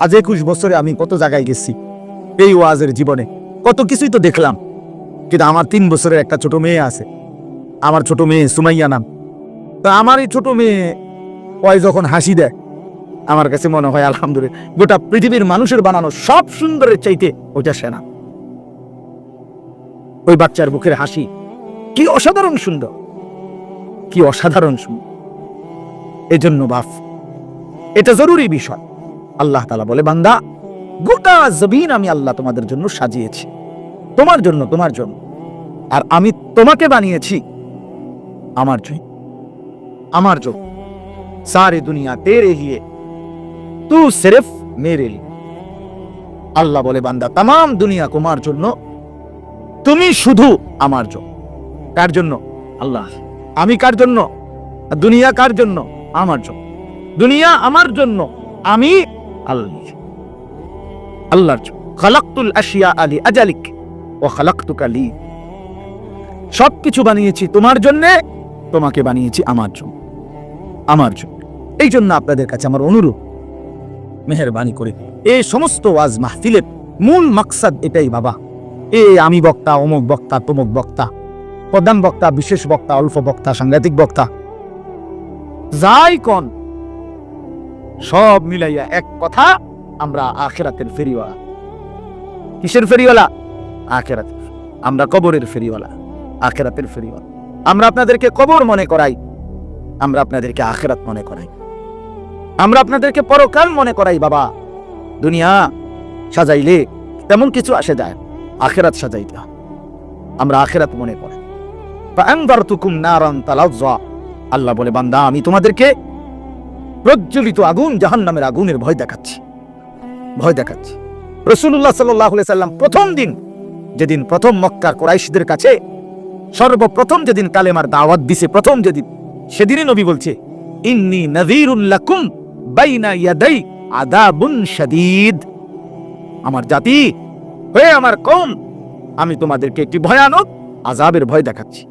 আজ একুশ বছরে আমি কত জায়গায় গেছি এই ওয়াজের জীবনে। কত কিছুই তো দেখলাম। কিন্তু আমার তিন বছরের একটা ছোট মেয়ে আছে। আমার ছোট মেয়ে সুমাইয়া নাম। তা আমার এই ছোট মেয়ে ওই যখন হাসি দেয়, আমার কাছে মনে হয়, আলহামদুলিল্লাহ, গোটা পৃথিবীর মানুষের বানানো সব সুন্দরের চাইতে ওইটা সেনা। ওই বাচ্চার বুকের হাসি কি অসাধারণ সুন্দর। কি অসাধারণ সুন্দর। এজন্য বাফ এটা জরুরি বিষয়। আল্লাহ তালা বলে, বান্দা, গোটা জমিন আমি আল্লাহ তোমাদের জন্য সাজিয়েছি। তোমার জন্য তোমার জন্য। আর আমি তোমাকে বানিয়েছি আমার জন্য। আমার জন্য। সারে দুনিয়া তেরে লিয়ে তু সিরফ মেরে আল্লাহ বলে, বান্দা তাম দুনিয়া তোমার জন্য, তুমি শুধু আমার জন্য। কার জন্য? আল্লাহ। আমি কার জন্য? দুনিয়া কার জন্য? আমার জন্য। দুনিয়া আমার জন্য। আমি আল্লাহ আল্লাহর খালাক্তুল আশিয়া আলী আজালিক ও খালাক্তুকা লি। সব কিছু বানিয়েছি তোমার জন্য, তোমাকে বানিয়েছি আমার জন্য। আমার জন্য। এই জন্য আপনাদের কাছে আমার অনুরোধ, মেহরবানি করে। এই সমস্ত ওয়াজ মাহফিলের মূল মাকসাদ এটাই বাবা। এ আমি বক্তা, অমুক বক্তা, তমুক বক্তা, প্রধান বক্তা, বিশেষ বক্তা, অল্প বক্তা, সাংঘাতিক বক্তা। যাই কন সব মিলাইয়া এক কথা, আমরা আখেরাতের ফেরিওয়ালা। কিসের ফেরিওয়ালা? আখেরাত আমরা কবরের ফেরিওয়ালা, আখেরাতের ফেরিওয়ালা। আমরা আপনাদেরকে কবর মনে করাই, আমরা আপনাদেরকে আখেরাত মনে করাই। আমরা আপনাদেরকে পরকাল মনে করাই, বাবা। দুনিয়া সাজাইলে তেমন কিছু আসে যায় আখেরাত সাজাইতে। আমরা আখেরাত মনে করে। ফাআনদারতুকুম নারান তালাজ্জা। আল্লাহ বলে, বান্দা, আমি তোমাদেরকে প্রজ্বলিত আগুন জাহান নামের আগুনের ভয় দেখাচ্ছি। ভয় দেখাচ্ছি। রসুল্লাহ সাল্লাহ সাল্লাম প্রথম দিন, যেদিন প্রথম মক্কার কোরাইশদের কাছে, সর্বপ্রথম যেদিন কালেমার দাওয়াত দিছে, প্রথম যেদিন, সেদিনই নবী বলছে, ইন্নি আদাবুন শাদীদ। আমার জাতি হয়ে আমার কম আমি তোমাদেরকে একটি ভয়ানক আজাবের ভয় দেখাচ্ছি।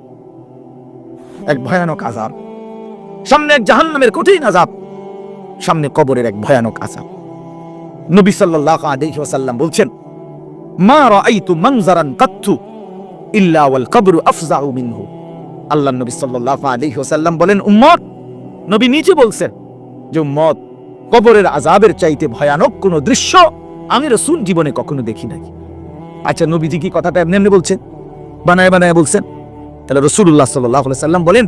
এক ভয়ানক আজাব সামনে এক জাহান্নামের কঠিন আজাব সামনে কবরের এক ভয়ানক আজাব নবী সাল্লাল্লাহু আলাইহি ওয়াসাল্লাম বলছেন, মা রাআইতু মানজারান কাত্তু ইল্লা ওয়াল কবরু আফজাউ মিনহু। আল্লাহ নবী সাল্লাল্লাহু আলাইহি ওয়াসাল্লাম বলেন, উম্মত, নবী নিচে বলছেন যে, উম্মত, কবরের আজাবের চাইতে ভয়ানক কোন দৃশ্য আমি রসুল জীবনে কখনো দেখি নাই। আচ্ছা নবীজি কি কথাটা এমনি এমনি বলছেন? বানায় বানায় বলছেন? তাহলে রসুল্লাহ সাল্লাহ সাল্লাম বলেন,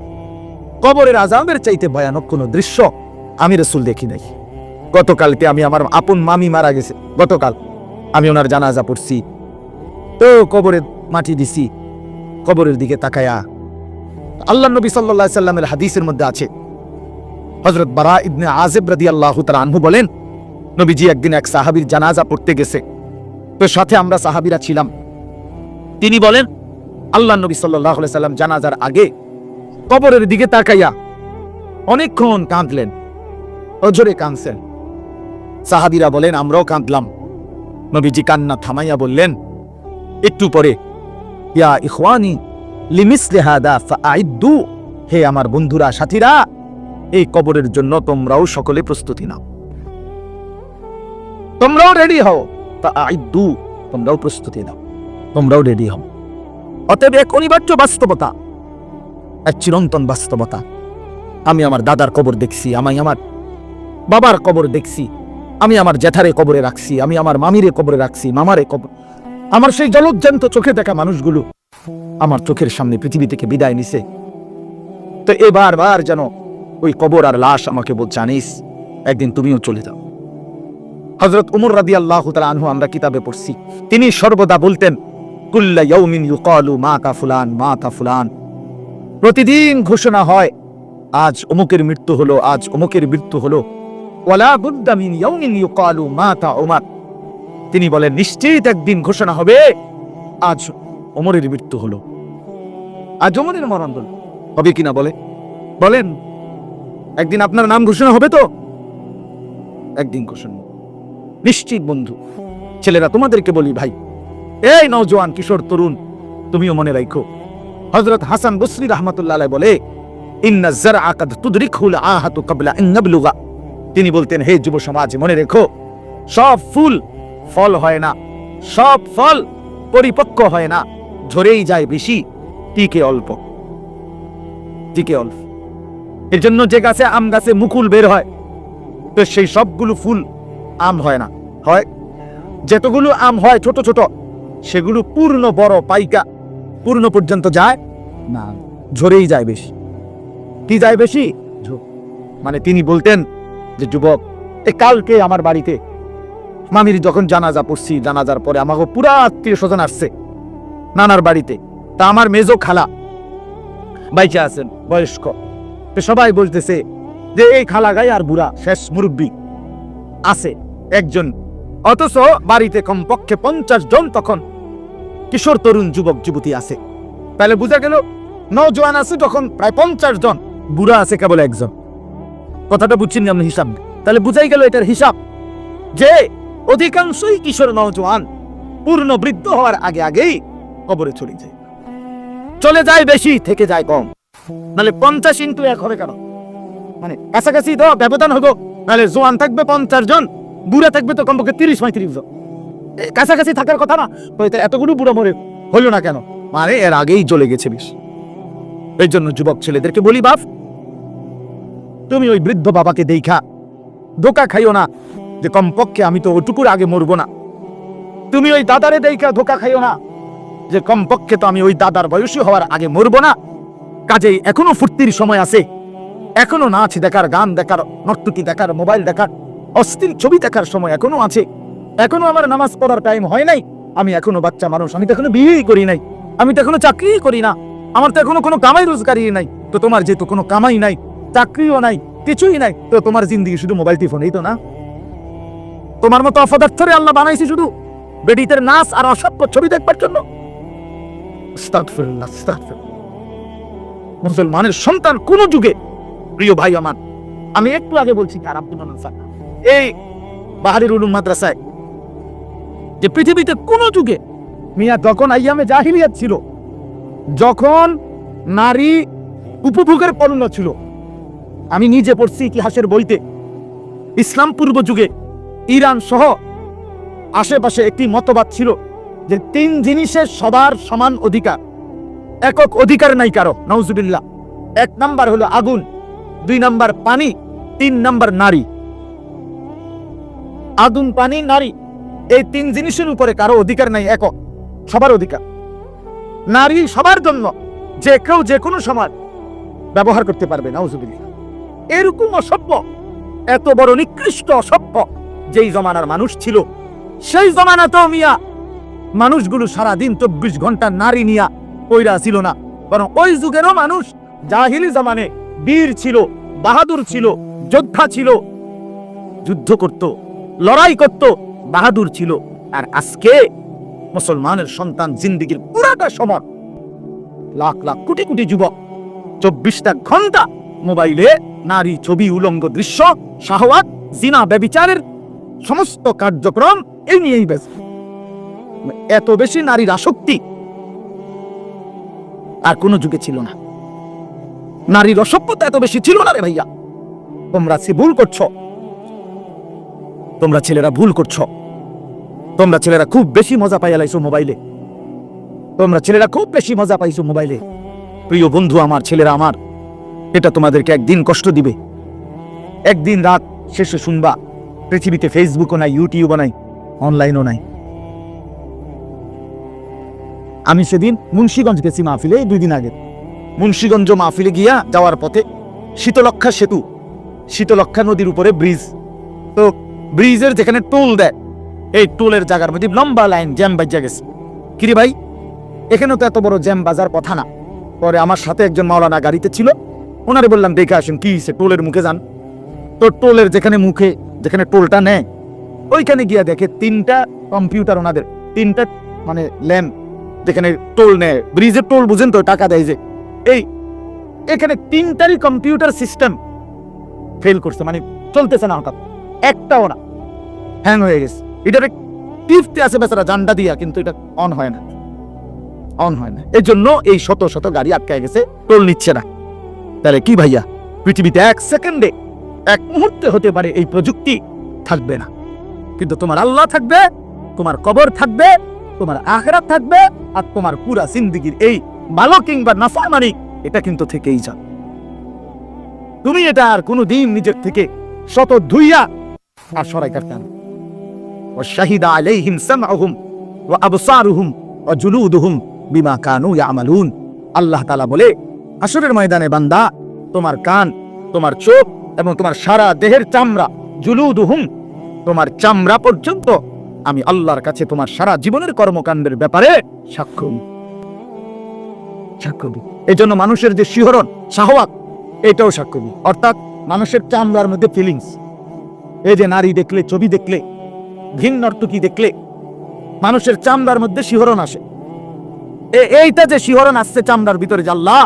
কবরের আজাবের চাইতে ভয়ানক কোন দৃশ্য আমি রসুল দেখি নাই। গতকালকে আমি আমার আপন মামি মারা গেছে। গতকাল আমি ওনার জানাজা পড়ছি। তো কবরে মাটি দিছি, কবরের দিকে তাকায়া। আল্লাহ নবী সাল্লাহ সাল্লামের হাদিসের মধ্যে আছে। হজরত বারা ইবনে আজেব রাদি আল্লাহ আনহু বলেন, নবীজি একদিন এক সাহাবীর জানাজা পড়তে গেছে। তো সাথে আমরা সাহাবিরা ছিলাম। তিনি বলেন আল্লাহ নবী সাল্লাহ সাল্লাম জানাজার আগে কবরের দিকে তাকাইয়া অনেকক্ষণ কাঁদলেন। অজরে কাঁদছেন। সাহাবীরা বলেন, আমরাও কাঁদলাম। নবীজি কান্না থামাইয়া বললেন, একটু পরে, ইয়া ইখওয়ানি হে আমার বন্ধুরা, সাথীরা, এই কবরের জন্য তোমরাও সকলে প্রস্তুতি নাও। তোমরাও রেডি হও। তা আইদু তোমরাও প্রস্তুতি নাও। তোমরাও রেডি হও। অতএব এক অনিবার্য বাস্তবতা, এক চিরন্তন বাস্তবতা। আমি আমার দাদার কবর দেখছি, আমি আমার বাবার কবর দেখছি। আমি আমার জ্যাঠারে কবরে রাখছি, আমি আমার মামিরে কবরে রাখছি, মামারে কবর। আমার সেই জলজ্জান্ত চোখে দেখা মানুষগুলো আমার চোখের সামনে পৃথিবী থেকে বিদায় নিছে। তো এবার বার যেন ওই কবর আর লাশ আমাকে বল জানিস একদিন তুমিও চলে যাও। হজরত উমর রাদি আল্লাহ আনহু আমরা কিতাবে পড়ছি। তিনি সর্বদা বলতেন, কুল্লা ইয়াউমিন ইউকালু মা কা ফুলান মা কা ফুলান। প্রতিদিন ঘোষণা হয়, আজ অমুকের মৃত্যু হলো, আজ অমুকের মৃত্যু হলো। তিনি বলেন, নিশ্চিত একদিন ঘোষণা হবে, আজ ওমরের মৃত্যু হলো। আজ ওমরের মরণ হলো। হবে কিনা বলে? বলেন, একদিন আপনার নাম ঘোষণা হবে তো? একদিন ঘোষণা। নিশ্চিত বন্ধু, ছেলেরা, তোমাদেরকে বলি ভাই, এই নওজোয়ান কিশোর তরুণ, তুমিও মনে রাখো হজরত হাসান বসরি রহমাতুল্লাহ বলে, ইন্না যারআ কাদ তুদরিকুল আহাতু ক্বাবলা আন নাবলুগা তিনি বলতেন, হে যুব সমাজ, মনে রেখো, সব ফুল ফল হয় না, সব ফল পরিপক্ক হয় না, ঝরেই যায় বেশি, টিকে অল্প টিকে অল্প। এর জন্য যে গাছে আম গাছে মুকুল বের হয়, তো সেই সবগুলো ফুল আম হয় না। হয়, যতগুলো আম হয় ছোট ছোট, সেগুলো পূর্ণ বড় পাইকা, পূর্ণ পর্যন্ত যায় না, ঝরেই যায় বেশি। কি যায় বেশি? মানে তিনি বলতেন যে যুবক, এ কালকে আমার বাড়িতে মামির যখন জানাজা পড়ছি, জানাজার পরে আমাকে পুরা আত্মীয় স্বজন আসছে নানার বাড়িতে। তা আমার মেজো খালা বাইচা আছেন, বয়স্ক। সবাই বলতেছে যে এই খালা গাই আর বুড়া শেষ মুরব্বী আছে একজন। অথচ বাড়িতে কমপক্ষে পঞ্চাশ জন তখন কিশোর তরুণ যুবক, যুবতী আছে। তাহলে বোঝা গেল নজওয়ান আছে তখন প্রায় পঞ্চাশ জন, বুড়া আছে কেবল একজন। কথাটা বুঝছেন আপনি হিসাব? তাহলে বুঝাই গেল এটার হিসাব। যে অধিকাংশই কিশোর নজওয়ান পূর্ণ বৃদ্ধ হওয়ার আগে আগেই কবরে চলে যায়। চলে যায় বেশি, থেকে যায় কম। নাহলে পঞ্চাশ ইন্টু এক হবে কেন? মানে কাছাকাছি তো ব্যবধান হব। নাহলে জোয়ান থাকবে পঞ্চাশ জন, বুড়া থাকবে তো কমপক্ষে তিরিশ, পঁয়ত্রিশ জন। কাছাকাছি থাকার কথা না তো এতে এতগুলো বুড়ো মরে হলো না কেন? মানে এর আগেই চলে গেছে বেশ এই জন্য যুবক ছেলেদেরকে বলি বাপ তুমি ওই বৃদ্ধ বাবাকে দেখা। ধোকা খাইও না, যে কমপক্ষে আমি তো ওটুকুর আগে মরবো না। তুমি ওই দাদারে দেখা, ধোকা খাইও না, যে কমপক্ষে তো আমি ওই দাদার বয়সী হওয়ার আগে মরবো না। কাজেই এখনও ফুর্তির সময় আছে। এখনও নাচ দেখার, গান দেখার নর্তকী দেখার, মোবাইল দেখার অস্থির ছবি দেখার সময় এখনও আছে। এখনও আমার নামাজ পড়ার টাইম হয় নাই। আমি এখনও বাচ্চা মানুষ, আমি তো এখনও বিয়েই করি নাই। আমি তো এখনও চাকরিই করি না। আমার তো এখনও কোনো কামাই রোজগারই নাই। তো তোমার যেহেতু কোনো কামাই নাই চাকরিও নাই, কিছুই নাই। তো তোমার জিন্দিগি শুধু মোবাইল টিফোন এই তো না? তোমার মতো অপদার্থরে আল্লাহ বানাইছি শুধু বেডিতের নাচ আর অসভ্য ছবি দেখবার জন্য। মুসলমানের সন্তান কোন যুগে, প্রিয় ভাই আমার, আমি একটু আগে বলছি আব্দুল স্যার এই বাহারির উলুম মাদ্রাসায় যে পৃথিবীতে কোন যুগে মিয়া তখন আইয়ামে জাহিলিয়াত ছিল, যখন নারী উপভোগের পণ্য ছিল আমি নিজে পড়ছি ইতিহাসের বইতে। ইসলাম পূর্ব যুগে ইরান সহ আশেপাশে একটি মতবাদ ছিল যে তিন জিনিসের সবার সমান অধিকার। একক অধিকার নাই কারও নওজুবিল্লাহ এক নাম্বার হলো আগুন, দুই নাম্বার পানি, তিন নাম্বার নারী। আগুন, পানি, নারী, এই তিন জিনিসের উপরে কারও অধিকার নাই, একক, সবার অধিকার। নারী সবার জন্য যে কেউ যে কোনো সময় ব্যবহার করতে পারবে, নাউজুবিল্লাহ। এরকম অসভ্য, এত বড় নিকৃষ্ট অসভ্য যেই জমানার মানুষ ছিল। সেই জমানাতেও মিয়া, মানুষগুলো সারা দিন চব্বিশ ঘণ্টা নারী নিয়া কইরা ছিল না। বরং ওই যুগেরও মানুষ জাহিলি জামানে বীর ছিল, বাহাদুর ছিল, যোদ্ধা ছিল, যুদ্ধ করত, লড়াই করত, বাহাদুর ছিল। আর আজকে মুসলমানের সন্তান জিন্দিগির পুরাটা সময় লাখ লাখ কোটি কোটি যুবক, চব্বিশটা ঘণ্টা মোবাইলে নারী ছবি, উলঙ্গ দৃশ্য, শাহওয়াত, জিনা ব্যবিচারের সমস্ত কার্যক্রম এই নিয়েই ব্যস্ত। এত বেশি নারীর আসক্তি আর কোনো যুগে ছিল না। নারীর অসভ্যতা এত বেশি ছিল না রে ভাইয়া। তোমরা সে ভুল করছ। তোমরা ছেলেরা ভুল করছ। তোমরা ছেলেরা খুব বেশি মজা পাইয়ালাইছো মোবাইলে। তোমরা ছেলেরা খুব বেশি মজা পাইছো মোবাইলে। প্রিয় বন্ধু, আমার ছেলেরা আমার এটা তোমাদেরকে একদিন কষ্ট দিবে। একদিন রাত শেষে শুনবা, পৃথিবীতে ফেসবুকও নাই ইউটিউবও নাই অনলাইনও নাই। আমি সেদিন মুন্সীগঞ্জ গেছি মাহফিলে দুই দিন আগে। মুন্সীগঞ্জ মাহফিলে গিয়া যাওয়ার পথে শীতলক্ষা সেতু শীতলক্ষা নদীর উপরে ব্রিজ। তো ব্রিজের যেখানে টোল দেয়, এই টোলের জায়গার মধ্যে লম্বা লাইন জ্যাম বাজ্যা গেছে। কিরে ভাই, এখানে তো এত বড় জ্যাম বাজার কথা না। পরে আমার সাথে একজন মাওলানা গাড়িতে ছিল ওনারে বললাম, দেখে আসুন, কি হইছে? টোলের মুখে যান। তো টোলের যেখানে মুখে, যেখানে টোলটা নেয়, ওইখানে গিয়া দেখে তিনটা কম্পিউটার ওনাদের, তিনটা মানে ল্যাম্প যেখানে টোল নেয়। ব্রিজের টোল, বুঝেন তো, টাকা দেয় যে। এই, এখানে তিনটারই কম্পিউটার সিস্টেম ফেল করছে মানে চলতেছে না হঠাৎ। একটাও না। হ্যাং হয়ে গেছে। এটার টিপতে আছে বেচারা জান্ডা দিয়া, কিন্তু এটা অন হয় না। অন হয় না। এর জন্য এই শত শত গাড়ি আটকায় গেছে, টোল নিচ্ছে না। তাহলে কি ভাইয়া পৃথিবীতে এক সেকেন্ডে এক মুহূর্তে হতে পারে এই প্রযুক্তি থাকবে না কিন্তু তোমার আল্লাহ থাকবে তোমার কবর থাকবে তোমার আখেরাত থাকবে আর তোমার পুরা জিন্দিগির এই ভালো কিংবা নাফামানি এটা কিন্তু থেকেই যাবে তুমি এটা আর কোনো দিন নিজের থেকে শত ধুইয়া আর সরাই কাটতাম وشهد عليهم سمعهم وابصارهم وجلودهم বিমা কানু ইয়ামালুন আল্লাহ তাআলা বলে আসরের ময়দানে বান্দা, তোমার কান, তোমার চোখ এবং তোমার সারা দেহের চামড়া, জুলুদুহুম, তোমার চামড়া পর্যন্ত আমি আল্লাহর কাছে তোমার সারা জীবনের কর্মকাণ্ডের ব্যাপারে সাক্ষ্য সাক্ষ্য। এই জন্য মানুষের যে শিহরণ শাহওয়াত এটাও সাক্ষ্য। অর্থাৎ মানুষের চামড়ার মধ্যে ফিলিংস এই যে নারী দেখলে, ছবি দেখলে, ভিন নর্তকী দেখলে, মানুষের চামড়ার মধ্যে শিহরণ আসে এইটা যে শিহরণ আসছে চামড়ার ভিতরে আল্লাহ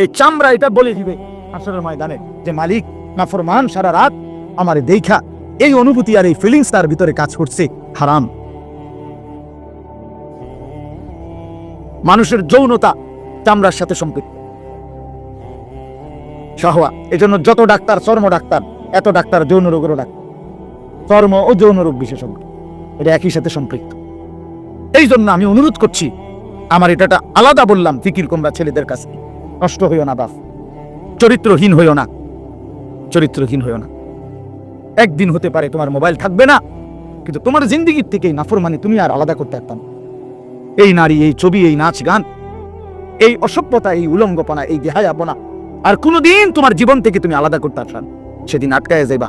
এই চামড়া এটা বলে দিবে। আসরের ময়দানে যে মালিক, নাফরমান সারা রাত আমার দেখা, এই অনুভূতি আর এই ফিলিংস তার ভিতরে কাজ করছে। হারাম। মানুষের যৌনতা চামড়ার সাথে সম্পৃক্ত। শাহওয়া, এজন্য যত ডাক্তার, চর্ম ডাক্তার, এত ডাক্তার যৌন রোগেরও ডাক্তার। চর্ম ও যৌন রোগ বিশেষজ্ঞ, এটা একই সাথে সম্পৃক্ত। এই জন্য আমি অনুরোধ করছি, আমার এটা আলাদা বললাম ফিকির কোমরা ছেলেদের কাছে নষ্ট হইও না, বাপ। চরিত্রহীন হইও না। চরিত্রহীন হইও না। একদিন হতে পারে তোমার মোবাইল থাকবে না, কিন্তু তোমার জিন্দিগির থেকে এই নাফরমানি তুমি আর আলাদা করতে পারতাম এই নারী, এই ছবি, এই নাচ গান, এই অসভ্যতা, এই উলঙ্গপনা, এই দেহায়াপনা আর কোনোদিন তোমার জীবন থেকে তুমি আলাদা করতে পারছ সেদিন আটকায় যাইবা।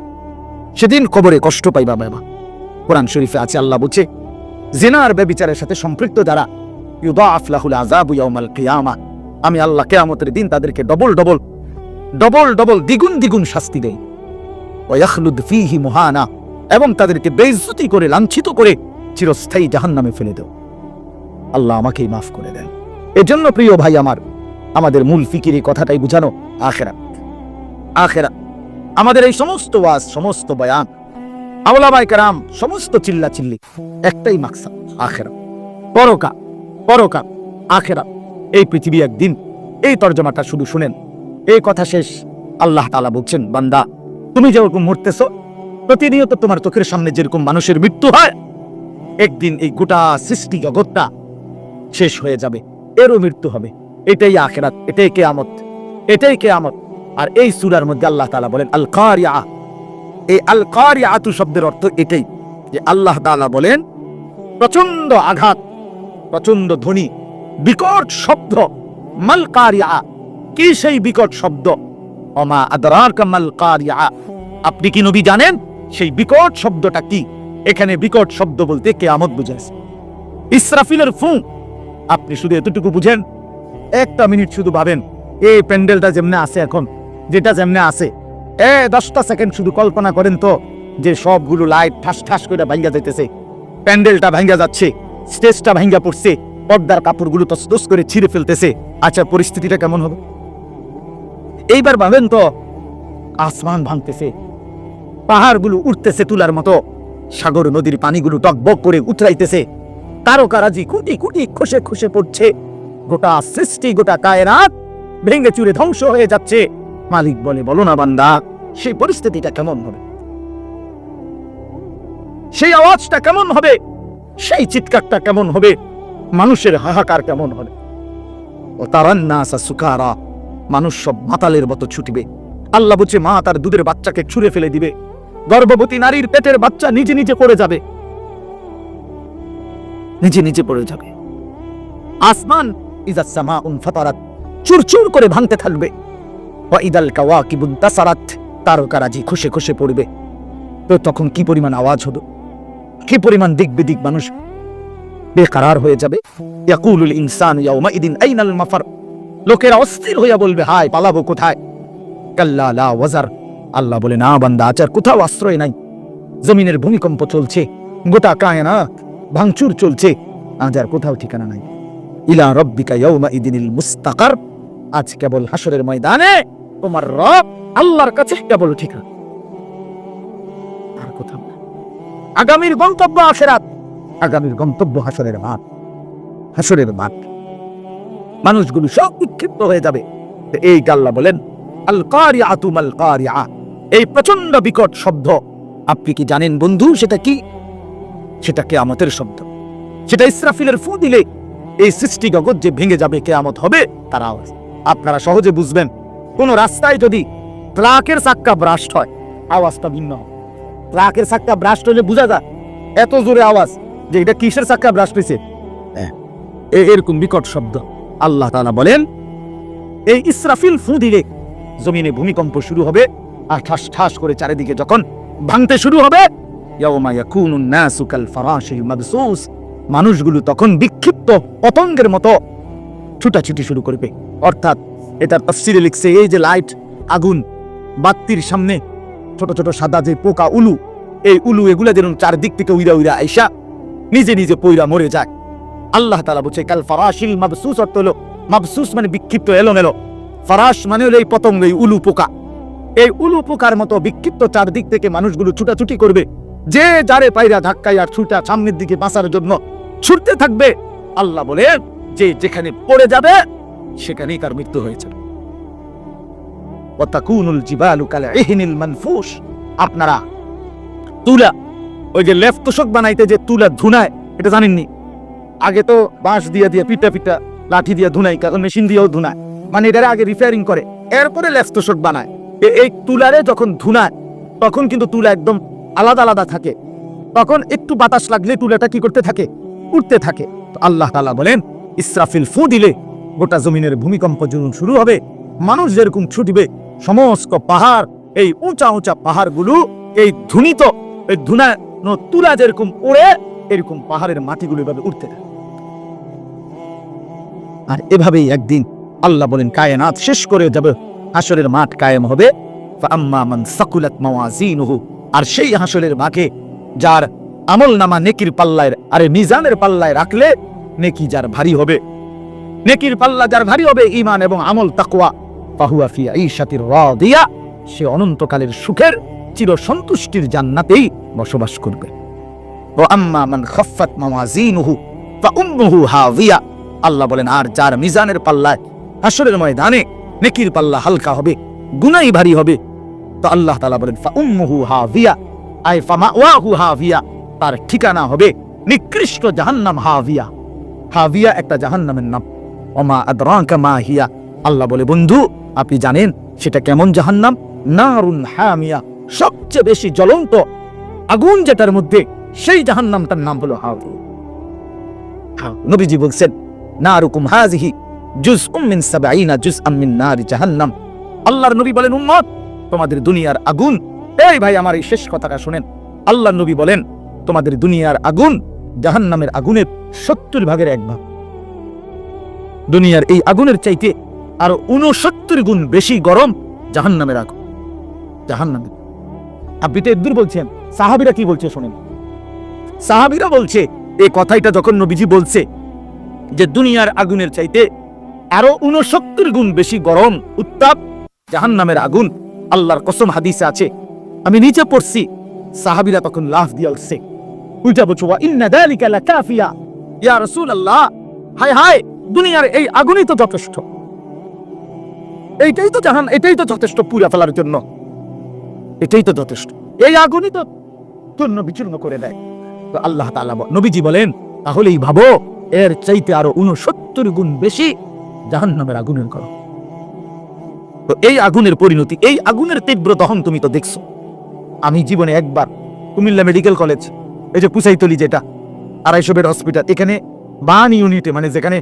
সেদিন কবরে কষ্ট পাইবা, বাবা। কোরআন শরীফে আছে, আল্লাহ বলছে, জেনা আর ব্যবিচারের সাথে সম্পৃক্ত যারা ইউদাআফ লাহুল আযাবু ইয়াউমাল কিয়ামা আমি আল্লাহ কিয়ামতের দিন তাদেরকে ডবল ডবল ডবল ডবল দ্বিগুণ দ্বিগুণ শাস্তি দেই। ওয়াখলুদ ফীহি মুহানা, এবং তাদেরকে বেইজ্জতি করে, লাঞ্ছিত করে চিরস্থায়ী জাহান্নামে ফেলে দেও। আল্লাহ আমাকেই মাফ করে দেন। এজন্য প্রিয় ভাই আমার, আমাদের মূল ফিকির এই কথাটাই বুঝানো আখেরা আখেরা আমাদের এই সমস্ত ওয়াজ, সমস্ত বয়ান আওলামাই কারাম, সমস্ত চিল্লা চিল্লি একটাই মাকসাদ আখেরা পরকা পরকা আখেরা এই পৃথিবী একদিন এই তর্জমাটা শুধু শুনেন। এই কথা শেষ আল্লাহ তাআলা বলছেন, বান্দা, তুমি যেরকম মরতেছ, প্রতিনিয়ত তোমার চোখের সামনে যেরকম মানুষের মৃত্যু হয়, একদিন এই গোটা সৃষ্টি জগৎটা শেষ হয়ে যাবে, এরও মৃত্যু হবে। এটাই আখেরাত, এটাই কেয়ামত এটাই কেয়ামত। আর এই সূরার মধ্যে আল্লাহ তাআলা বলেন আল কারিয়া এই আল কারিয়াতু শব্দের অর্থ এটাই যে আল্লাহ তাআলা বলেন প্রচণ্ড আঘাত প্রচণ্ড ধ্বনি বিকট শব্দ। মাল কারিয়া কি সেই বিকট শব্দ? অমা আদরাকা মাল কারিয়া আপনি কি নবী জানেন? সেই বিকট শব্দটা কি? এখানে বিকট শব্দ বলতে কেয়ামত বুঝাইছে ইসরাফিলের ফুঁ। আপনি শুধু এতটুকু বুঝেন? একটা মিনিট শুধু ভাবেন। এই প্যান্ডেলটা যেমনে আছে এখন, যেটা যেমনে আছে, এ দশটা সেকেন্ড শুধু কল্পনা করেন তো, যে সবগুলো লাইট ঠাস ঠাস করে ভাঙ্গা যাইতেছে। প্যান্ডেলটা ভাঙ্গা যাচ্ছে, স্টেজটা ভাঙ্গা পড়ছে পর্দার কাপড়গুলো তসদস করে ছিঁড়ে ফেলতেছে। আচ্ছা পরিস্থিতিটা কেমন হবে? এইবার ভাবেন তো, আসমান ভাঙতেছে, পাহাড়গুলো উঠতেছে তুলার মতো, সাগর নদীর পানিগুলো টকবক করে উতরাইতেছে। তারকারাজি কুটি কুটি খসে খসে পড়ছে। গোটা সৃষ্টি, গোটা কায়নাত ভেঙে চুরে ধ্বংস হয়ে যাচ্ছে। মালিক বলে, বলো না বান্দা, সেই পরিস্থিতিটা কেমন হবে? সেই আওয়াজটা কেমন হবে? সেই চিৎকারটা কেমন হবে? মানুষের হাহাকার কেমন হবে? ও তারান্নাসা সুকারা, মানুষ সব মাতালের মতো ছুটবে। আল্লাহ বলছে মা তার দুধের বাচ্চাকে ছুঁড়ে ফেলে দিবে। গর্ভবতী নারীর পেটের বাচ্চা নিজে নিজে পড়ে যাবে। নিজে নিজে পড়ে যাবে। আসমান, ইজা সামা উন ফাতারাত, চুরচুর করে ভাঙতে থাকবে। ওয়া ইদাল কাওয়াকিবুন তাসারাত তারকারাজি খুশে খুশে পড়বে। তো তখন কি পরিমাণ আওয়াজ হলো? কি পরিমাণ দিক বিদিক মানুষ বেকারার হয়ে যাবে। ইয়াকুলুল ইনসান ইয়াউমা ইদিন আইনাল মাফার। লোকেরা অস্থির হইয়া বলবে, হায়, পালাবো কোথায়? কাল্লা লা ওয়াজার। আল্লাহ বলে, না বান্দা, আচার কোথাও আশ্রয় নাই। জমিনের ভূমিকম্প চলছে, গোটা কায়নাত ভাঙচুর চলছে, আজ আর কোথাও ঠিকানা নাই। ইলা রব্বিকা ইয়াউমা ইদিনিল মুস্তাকার। আজ কেবল হাসরের ময়দানে, তোমার রব আল্লাহর কাছে কেবল ঠিকানা। আর কোথাও আগামীর গন্তব্য আখেরাত। আগামীর গন্তব্য হাসরের মাঠ। হাসরের মাঠ। মানুষগুলো সব বিক্ষিপ্ত হয়ে যাবে। এই আল্লাহ বলেন আল কারিয়াতু মাল কারিয়া এই প্রচণ্ড বিকট শব্দ। আপনি কি জানেন বন্ধু সেটা কি? সেটা কেয়ামতের শব্দ। সেটা ইসরাফিলের ফু দিলে এই সৃষ্টি জগৎ যে ভেঙে যাবে কেয়ামত হবে, তার আওয়াজ। আপনারা সহজে বুঝবেন, কোন রাস্তায় যদি ট্রাকের চাক্কা ব্রাস্ট হয়, আওয়াজটা ভিন্ন ট্রাকের চাক্কা ব্রাস্ট হলে বোঝা যায়, এত জোরে আওয়াজ। যে এটা কিসের চাক্কা ব্রাস্ট হয়েছে হ্যাঁ, এরকম বিকট শব্দ। আল্লাহ তালা বলেন এই ইসরাফিল ফু দিলে জমিনে ভূমিকম্প শুরু হবে আর ঠাস ঠাস করে চারিদিকে যখন ভাঙতে শুরু হবে মানুষগুলো তখন বিক্ষিপ্ত পতঙ্গের মতো ছুটাছুটি শুরু করবে। অর্থাৎ এটার তফসিরে লিখছে এই যে লাইট আগুন বাত্তির সামনে ছোট ছোট সাদা যে পোকা উলু এই উলু এগুলা যেন চারদিক থেকে উইরা উইরা আইসা নিজে নিজে পইরা মরে যায় আল্লাহ তালা বলছে, কাল ফারাশিল মাবসুস অর্থ হলো, মাবসুস মানে বিক্ষিপ্ত এলোমেলো। ফারাস মানে হলো এই পতঙ্গ, এই উলু পোকা। এই উলু পোকার মতো বিক্ষিপ্ত চারদিক থেকে মানুষগুলো ছুটাছুটি করবে। যে যারে পায়রা ধাক্কায় আর ছুটা সামনের দিকে বাঁচার জন্য ছুটতে থাকবে, আল্লাহ বলে যে যেখানে পড়ে যাবে, সেখানেই তার মৃত্যু হয়েছে। আপনারা তুলা ওই যে লেফট তোষক বানাইতে যে তুলা ধুনায়, এটা জানেননি? আগে তো বাঁশ দিয়ে দিয়ে পিটা পিটা লাঠি দিয়ে ধুনাই কারণ মেশিন দিয়েও ধুনায়। মানে এটারে আগে রিপেয়ারিং করে, এরপরে লেফট তোষক বানায়। এই তুলারে যখন ধুনায়, তখন কিন্তু তুলা একদম আলাদা আলাদা থাকে। তখন একটু বাতাস লাগলে তুলাটা কি করতে থাকে? উঠতে থাকে। তো আল্লাহ তালা বলেন, ইসরাফিল ফু দিলে গোটা জমিনের ভূমিকম্প যখন শুরু হবে। মানুষ যেরকম ছুটবে, সমস্ত পাহাড়, এই উঁচা উঁচা পাহাড়গুলো এই ধুনিত, এই ধুনা তুলা যেরকম উড়ে এরকম পাহাড়ের মাটিগুলো এভাবে উঠতে থাকে। আর এভাবেই একদিন আল্লাহ বলেন, কায়নাত শেষ করে যাবে, হাসরের মাঠ কায়েম হবে। আর সেই হাসরের মাঠে যার আমল নামা নেকির পাল্লায়, আরে মিজানের পাল্লায় রাখলে নেকি যার ভারী হবে। নেকির পাল্লা যার ভারী হবে ইমান এবং আমল তাকওয়া। ফাহুয়া ফি আইশাতির রাদিয়া, সে অনন্তকালের সুখের চির সন্তুষ্টির জান্নাতেই বসবাস করবে। ও আম্মা আল্লাহ বলেন, আর যার মিজানের পাল্লায় হাসরের ময়দানে নেকির পাল্লা হালকা হবে, গুনাই ভারী হবে। তো আল্লাহ তাআলা বলেন হাভিয়া তার ঠিকানা হবে নিকৃষ্ট জাহান্নাম হাভিয়া হাভিয়া একটা জাহান্নামের নাম। ওমা আদরাকা মা হিয়া। আল্লাহ বলে, বন্ধু, আপনি জানেন সেটা কেমন জাহান্নাম? নারুন হামিয়া। সবচেয়ে বেশি জ্বলন্ত আগুন যেটার মধ্যে সেই জাহান্নামটার নাম হলো হ্যাঁ, নবীজি বলছেন নারুকুম হাজিহি জুজ মিন সাবাইনা জুজ মিন নারি জাহান্নাম। আল্লাহর নবী বলেন উম্মত তোমাদের দুনিয়ার আগুন এই ভাই আমার এই শেষ কথাটা শুনেন। আল্লাহর নবী বলেন তোমাদের দুনিয়ার আগুন জাহান্নামের আগুনের সত্তর ভাগের এক ভাগ। দুনিয়ার এই আগুনের চাইতে আরও উনসত্তর গুণ বেশি গরম জাহান্নামের আগুন। জাহান্নামের আপনি তো বলছেন। সাহাবিরা কি বলছে শোনেন। সাহাবিরা বলছে, এই কথাইটা যখন নবীজি বলছে যে দুনিয়ার আগুনের চাইতে আরও উনসত্তর গুণ বেশি গরম, উত্তাপ, জাহান্নামের আগুন আল্লাহর কসম হাদিসে আছে। আমি নিচে পড়ছি। সাহাবিরা তখন লাফ দিয়া উঠছে। উল্টা বলছো ইন্না যালিকা লাকাফিয়া। ইয়া হায় হায়, দুনিয়ার এই আগুনই তো যথেষ্ট। এইটাই তো জাহান, এটাই তো যথেষ্ট পুরা ফেলার জন্য। এটাই তো যথেষ্ট। এই আগুনই তো চূর্ণ বিচূর্ণ করে দেয়। তো আল্লাহ তাআলা নবীজি বলেন, তাহলেই ভাবো, এর চাইতে আরও উনসত্তর গুণ বেশি জাহান্নামের আগুনের করো তো এই আগুনের পরিণতি, এই আগুনের তীব্র দহন তুমি তো দেখছ। আমি জীবনে একবার কুমিল্লা মেডিকেল কলেজ, এই যে পুসাইতলি যেটা, আড়াইশো বেড হসপিটাল, এখানে বান ইউনিটে মানে যেখানে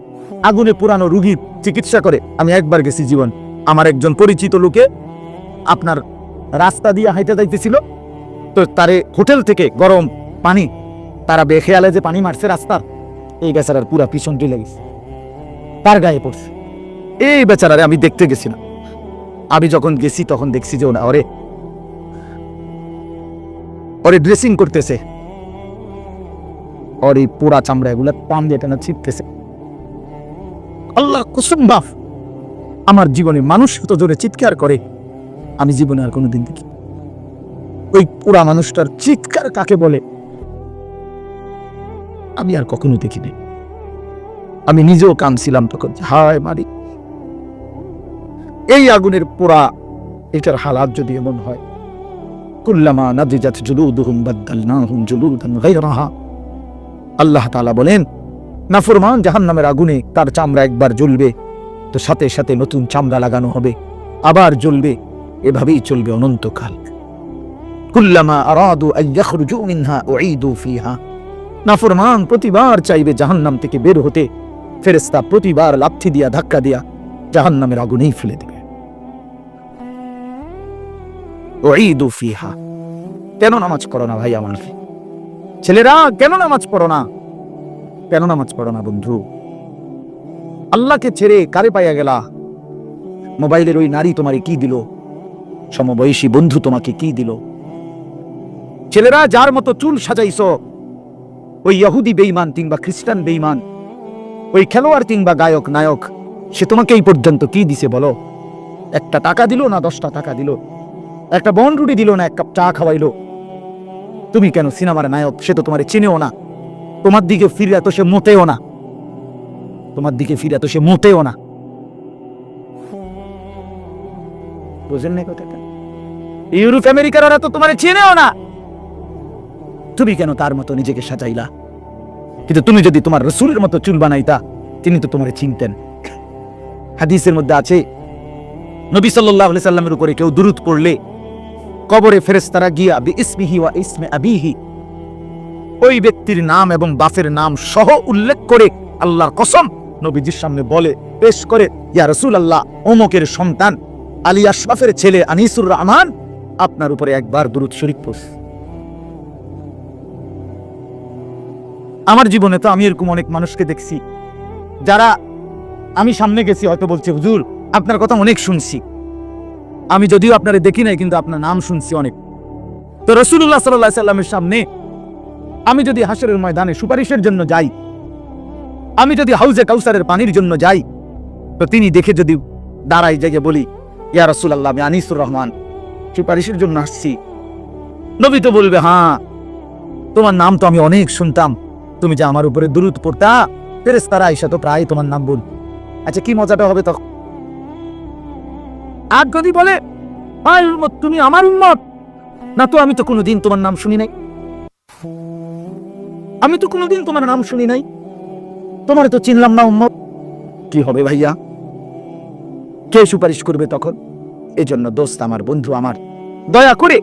আগুনে পুরানো রুগীর চিকিৎসা করে, আমি একবার গেছি জীবন। আমার একজন পরিচিত লোকে আপনার রাস্তা দিয়ে হাইতে যাইতেছিল। তো তারে হোটেল থেকে গরম পানি, তারা বেখেয়ালে যে পানি মারছে রাস্তার, এই বেচারার পুরা পিছন ঢিলে গেছে। তার গায়ে পড়ছে। এই বেচারারে আমি দেখতে গেছিলাম আমি যখন গেছি তখন দেখছি যে ওনা ওরে ওরে ড্রেসিং করতেছে। ওর এই পোড়া চামড়া এগুলা পান দিয়ে টানা ছিটতেছে। আল্লাহ কুসুম বাফ আমার জীবনে মানুষ তো জোরে চিৎকার করে। আমি জীবনে আর কোনোদিন দেখি ওই পুরা মানুষটার চিৎকার কাকে বলে? আমি আর কখনো দেখিনি। আমি নিজেও কামছিলাম তখন হায় মারি এই আগুনের পোড়া, এটার হালাত যদি এমন হয়, কুল্লামা নাদিজাত জুলুদুহুম বাদদালনাহুম জুলুদান গায়রাহা। আল্লাহ তাআলা বলেন, নাফরমান জাহান্নামের আগুনে তার চামড়া একবার জ্বলবে, তো সাথে সাথে নতুন চামড়া লাগানো হবে, আবার জ্বলবে। এভাবেই চলবে অনন্তকাল। কুল্লামা আরাদু আন ইয়াখরুজু মিনহা, উঈদু ফিহা। নাফরমান প্রতিবার চাইবে জাহান্নাম থেকে বের হতে। ফেরেশতা প্রতিবার লাথি দিয়া, ধাক্কা দিয়া জাহান্নামের আগুনেই ফেলে দেবে। উঈদু ফিহা। কেন নামাজ পড়ো না ভাই আমার ছেলেরা, কেন নামাজ পড়ো না? কেন নামাজ পড়ো না বন্ধু? আল্লাহকে ছেড়ে কারে পাইয়া গেলা? মোবাইলের ওই নারী তোমারে কি দিল? সমবয়সী বন্ধু তোমাকে কি দিল? ছেলেরা যার মতো চুল সাজাইছ, ওই ইহুদি বেইমান কিংবা খ্রিস্টান বেইমান ওই খেলোয়াড় কিংবা গায়ক নায়ক, সে তোমাকে এই পর্যন্ত কি দিছে বলো? একটা টাকা দিল না দশটা টাকা দিল? একটা বন রুটি দিল না এক কাপ চা খাওয়াইলো? তুমি কেন সিনেমার নায়ক? সে তো তোমার চিনেও না। তোমার দিকে ফিরে এত সে মোটেও না। তোমার দিকে ফিরে এত সে মোটেও না। বুঝেন না কথাটা? ইউরোপ, আমেরিকার ওরা তো তোমার চেনেও না। তুমি কেন তার মতো নিজেকে সাজাইলা? কিন্তু তুমি যদি তোমার রসুলের মতো চুল বানাইতা, তিনি তো তোমার চিনতেন। হাদিসের মধ্যে আছে, নবী সাল্লাহ সাল্লামের উপরে কেউ দুরুদ পড়লে, কবরে ফেরেস্তারা গিয়া, বি ইসমিহি ওয়া ইসমে আবিহি। ওই ব্যক্তির নাম এবং বাফের নাম সহ উল্লেখ করে আল্লাহর কসম নবীজির সামনে বলে, পেশ করে, ইয়া রসুল আল্লাহ ওমকের সন্তান, আলী আশরাফের ছেলে আনিসুর রহমান আপনার উপরে একবার দুরুদ শরীফ পড়ছে। আমার জীবনে তো আমি এরকম অনেক মানুষকে দেখছি, যারা আমি সামনে গেছি, হয়তো বলছে, হুজুর, আপনার কথা অনেক শুনছি। আমি যদিও আপনারে দেখি নাই, কিন্তু আপনার নাম শুনছি অনেক। তো রসুল্লাহ সাল্লাহ সাল্লামের সামনে আমি যদি হাসরের ময়দানে সুপারিশের জন্য যাই, আমি যদি হাউজে কাউসারের পানির জন্য যাই, তো তিনি দেখে যদি দাঁড়াই জায়গা বলি, ইয়া রসুল্লাহ আমি আনিসুর রহমান। সুপারিশের জন্য আসছি। নবী তো বলবে হ্যাঁ তোমার নাম তো আমি অনেক শুনতাম। তুমি যে আমার উপরে দুরুদ পড়তা ফেরেস তারা আইসা তো প্রায় তোমার নাম বল আচ্ছা কি মজাটা হবে তখন? আর যদি বলে "হায় উম্মত, তুমি আমার উন্মত না তো আমি তো কোনোদিন তোমার নাম শুনি নাই। আমি তো কোনোদিন তোমার নাম শুনি নাই। তোমার তো চিনলাম না উম্মত। কি হবে ভাইয়া? কে সুপারিশ করবে তখন? এজন্য দোস্ত আমার বন্ধু আমার। দয়া করে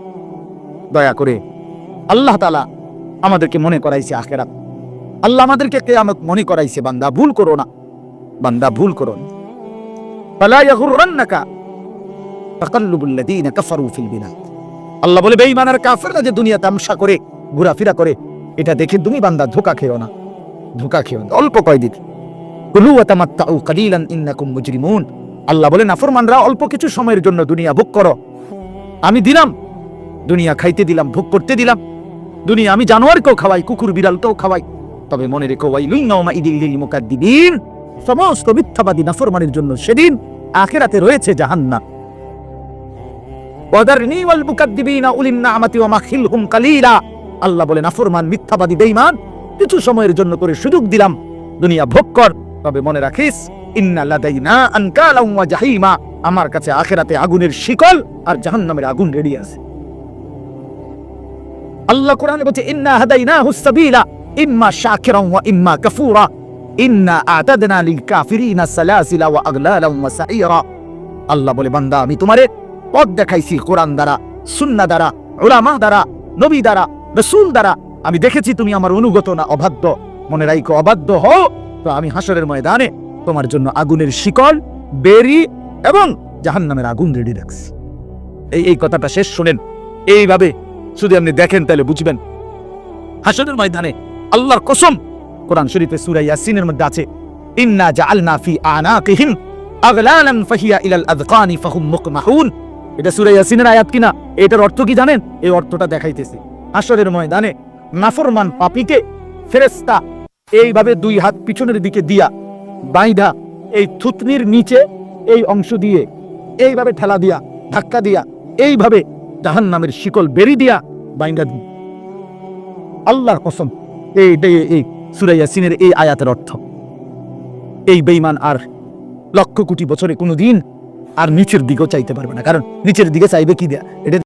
দয়া করে আল্লাহ তালা আমাদেরকে মনে করাইছে আখেরাত। আল্লাহ আমাদেরকে কেয়ামত মনে করাইছে, বান্দা ভুল করো না। বান্দা ভুল করো আল্লাহ বলে কাফেররা যে দুনিয়া তামসা করে, ঘোরাফেরা করে, এটা দেখে তুমি বান্দা ধোকা খেও না। ধোকা খেও না। অল্প কয়দিন। আল্লাহ বলে, নাফরমানরা অল্প কিছু সময়ের জন্য দুনিয়া ভোগ করো। আমি দিলাম, দুনিয়া খাইতে দিলাম, ভোগ করতে দিলাম। দুনিয়া আমি জানোয়ারকেও খাওয়াই, কুকুর বিড়ালকেও খাওয়াই। তবে মনে রেখো সমস্ত মিথ্যাবাদী নাফরমানের জন্য সেদিন আখেরাতে রয়েছে জাহান্নাম। ওয়াদারনি ওয়াল মুকাদ্দিবিনা ওয়া মাখিলহুম কালিলা। আল্লাহ বলে, নাফরমান, মিথ্যাবাদী, বেঈমান, কিছু সময়ের জন্য করে সুযোগ দিলাম। দুনিয়া ভোগ কর, তবে মনে রাখিস আমার কাছে আখেরাতে আগুনের শিকল আর জাহান্নামের আগুন রেডি আছে। আল্লাহ কোরআনে বলছে, ইন্না হাদাইনাহু সাবিলা, ইম্মা শাকিরান ওয়া ইম্মা কাফুরা। ইন্না আতাদনা লিল কাফিরিনা সালাসিলা ওয়া আগলালাম ওয়া সাইরা। আল্লাহ বলে, বান্দা, আমি তোমারে পথ দেখাইছি কোরআন দ্বারা, সুন্নাহ দ্বারা, উলামা দ্বারা, নবী দ্বারা, রাসূল দ্বারা। আমি দেখেছি তুমি আমার অনুগত না অবাধ্য। মনে রাখো অবাধ্য হও। তো আমি হাসরের ময়দানে তোমার জন্য আগুনের শিকল, বেরি এবং জাহান্নামের আগুন রেডি রাখছি। এই এই কথাটা শেষ শুনেন। এইভাবে যদি আপনি দেখেন, তাহলে বুঝবেন। হাসরের ময়দানে আল্লাহর কসম, কোরআন শরীফে সূরা ইয়াসিনের মধ্যে আছে, ইন্না আগলালান ফাহিয়া ইলাল ফাহুম মুকমাহুন। এটা সূরা ইয়াসিনের আয়াত কিনা? এটার অর্থ কি জানেন? এই অর্থটা দেখাইতেছে। হাসরের ময়দানে নাফরমান পাপীকে ফেরেশতা এইভাবে দুই হাত পিছনের দিকে দিয়া বাইধা এই থুতনির নিচে এই অংশ দিয়ে, এইভাবে ঠেলা দিয়া, ধাক্কা দিয়া, এইভাবে জাহান নামের শিকল বেরি দিয়া বাইন্দা দি আল্লাহর কসম, এই- এই সুরাইয়া সিনের এই আয়াতের অর্থ। এই বেইমান আর লক্ষ কোটি বছরে কোনো দিন আর নিচের দিকেও চাইতে পারবে না। কারণ নিচের দিকে চাইবে কি দেয়া? এটা